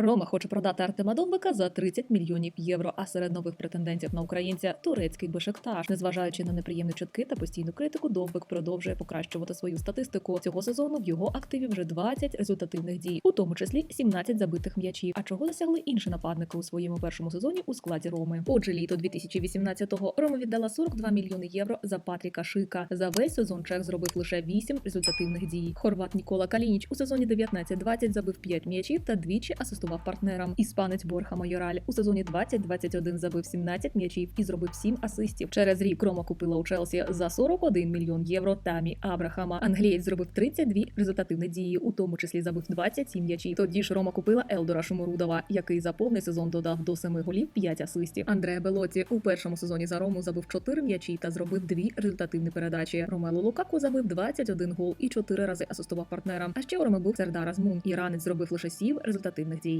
Рома хоче продати Артема Довбика за 30 мільйонів євро. А серед нових претендентів на українця турецький Бешикташ. Незважаючи на неприємні чутки та постійну критику, Довбик продовжує покращувати свою статистику. Цього сезону в його активі вже 20 результативних дій, у тому числі 17 забитих м'ячів. А чого досягли інші нападники у своєму першому сезоні у складі Роми? Отже, літо 2018-го Рома віддала 42 мільйони євро за Патріка Шика. За весь сезон Чех зробив лише 8 результативних дій. Хорват Нікола Калініч у сезоні 19-20 забив 5 м'ячів та двічі асистував партнерам. Іспанець Борха Майораль у сезоні 20-21 забив 17 м'ячів і зробив 7 асистів. Через рік Рома купила у Челсі за 41 мільйон євро Тамі Абрахама. Англієць зробив 32 результативні дії, у тому числі забив 27 м'ячів. Тоді ж Рома купила Елдора Шуморудова, який за повний сезон додав до 7 голів 5 асистів. Андреа Белоті у першому сезоні за Рому забив 4 м'ячі та зробив 2 результативні передачі. Ромело Лукаку забив 21 гол і 4 рази асистував партнерам. А ще у Роми був Сердар Азмун. Іранець зробив лише 7 результативних дій.